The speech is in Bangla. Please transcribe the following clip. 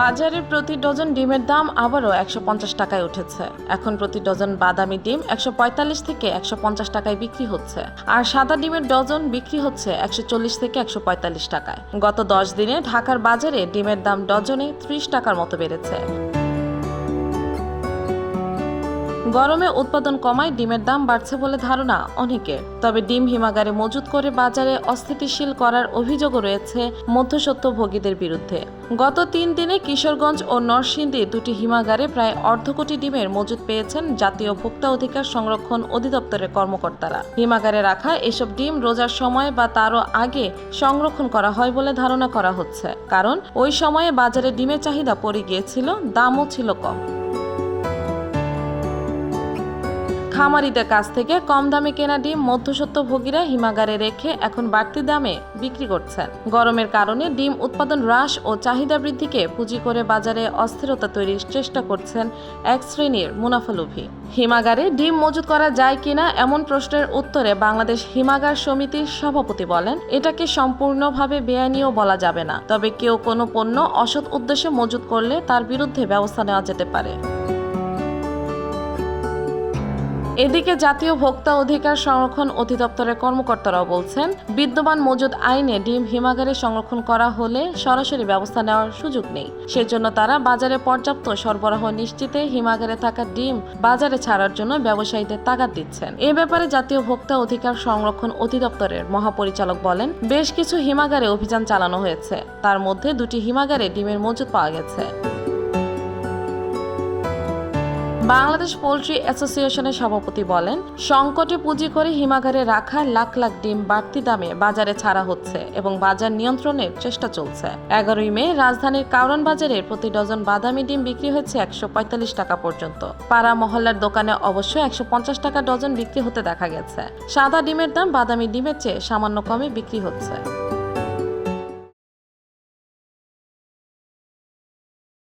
বাজারে প্রতি ডজন ডিমের দাম আবারও একশো পঞ্চাশ টাকায় উঠেছে। এখন প্রতি ডজন বাদামি ডিম একশো পঁয়তাল্লিশ থেকে একশো পঞ্চাশ টাকায় বিক্রি হচ্ছে। আর সাদা ডিমের ডজন বিক্রি হচ্ছে একশো চল্লিশ থেকে একশো পঁয়তাল্লিশ টাকায়। গত দশ দিনে ঢাকার বাজারে ডিমের দাম ডজনে ত্রিশ টাকার মতো বেড়েছে। গরমে উৎপাদন কমায়, ডিমের দাম বাড়ছে বলে ধারণা অনেকের তবে ডিম হিমাগারে মজুত করে বাজারে অস্থিতিশীল করার অভিযোগও রয়েছে মধ্যসত্ত্বভোগীদের বিরুদ্ধে। গত তিন দিনে কিশোরগঞ্জ ও নরসিংদী দুটি হিমাগারে প্রায় অর্ধ কোটি ডিমের মজুত পেয়েছেন জাতীয় ভোক্তা অধিকার সংরক্ষণ অধিদপ্তরের কর্মকর্তারা। হিমাগারে রাখা এসব ডিম রোজার সময় বা তারও আগে সংরক্ষণ করা হয় বলে ধারণা করা হচ্ছে। কারণ, ওই সময়ে বাজারে ডিমের চাহিদা পড়ে গিয়েছিল, দামও ছিল কম। খামারিদের কাছ থেকে কম দামে কেনা ডিম মধ্যসত্ত্বভোগীরা হিমাগারে রেখে এখন বাড়তি দামে বিক্রি করছেন। গরমের কারণে ডিম উৎপাদন হ্রাস ও চাহিদা বৃদ্ধিকে পুঁজি করে বাজারে অস্থিরতা তৈরির চেষ্টা করছেন এক শ্রেণির মুনাফালুভী হিমাগারে ডিম মজুত করা যায় কিনা এমন প্রশ্নের উত্তরে বাংলাদেশ হিমাগার সমিতির সভাপতি বলেন, এটাকে সম্পূর্ণভাবে বেআইনিও বলা যাবে না। তবে কেউ কোনো পণ্য অসৎ উদ্দেশ্যে মজুত করলে তার বিরুদ্ধে ব্যবস্থা নেওয়া যেতে পারে। এদিকে জাতীয় ভোক্তা অধিকার সংরক্ষণ অধিদপ্তরের কর্মকর্তারাও বলছেন, বিদ্যমান মজুদ আইনে ডিম হিমাগারে সংরক্ষণ করা হলে সরাসরি ব্যবস্থা নেওয়ার সুযোগ নেই। সেজন্য তারা বাজারে পর্যাপ্ত সরবরাহ নিশ্চিতে হিমাগারে থাকা ডিম বাজারে ছাড়ার জন্য ব্যবসায়ীদের তাগাদ দিচ্ছেন। এ ব্যাপারে জাতীয় ভোক্তা অধিকার সংরক্ষণ অধিদপ্তরের মহাপরিচালক বলেন, বেশ কিছু হিমাগারে অভিযান চালানো হয়েছে। তার মধ্যে দুটি হিমাগারে ডিমের মজুদ পাওয়া গেছে। বাংলাদেশ পোলট্রি অ্যাসোসিয়েশনের সভাপতি বলেন, সংকটে পুঁজি করে হিমাগারে রাখা লাখ লাখ ডিম বাড়তি দামে বাজারে ছাড়া হচ্ছে এবং বাজার নিয়ন্ত্রণের চেষ্টা চলছে। এগারোই মে রাজধানীর কারণ বাজারে প্রতি ডজন বাদামি ডিম বিক্রি হয়েছে একশো পঁয়তাল্লিশ টাকা পর্যন্ত। পাড়া মহল্লার দোকানে অবশ্য একশো পঞ্চাশ টাকা ডজন বিক্রি হতে দেখা গেছে। সাদা ডিমের দাম বাদামি ডিমের চেয়ে সামান্য কমে বিক্রি হচ্ছে।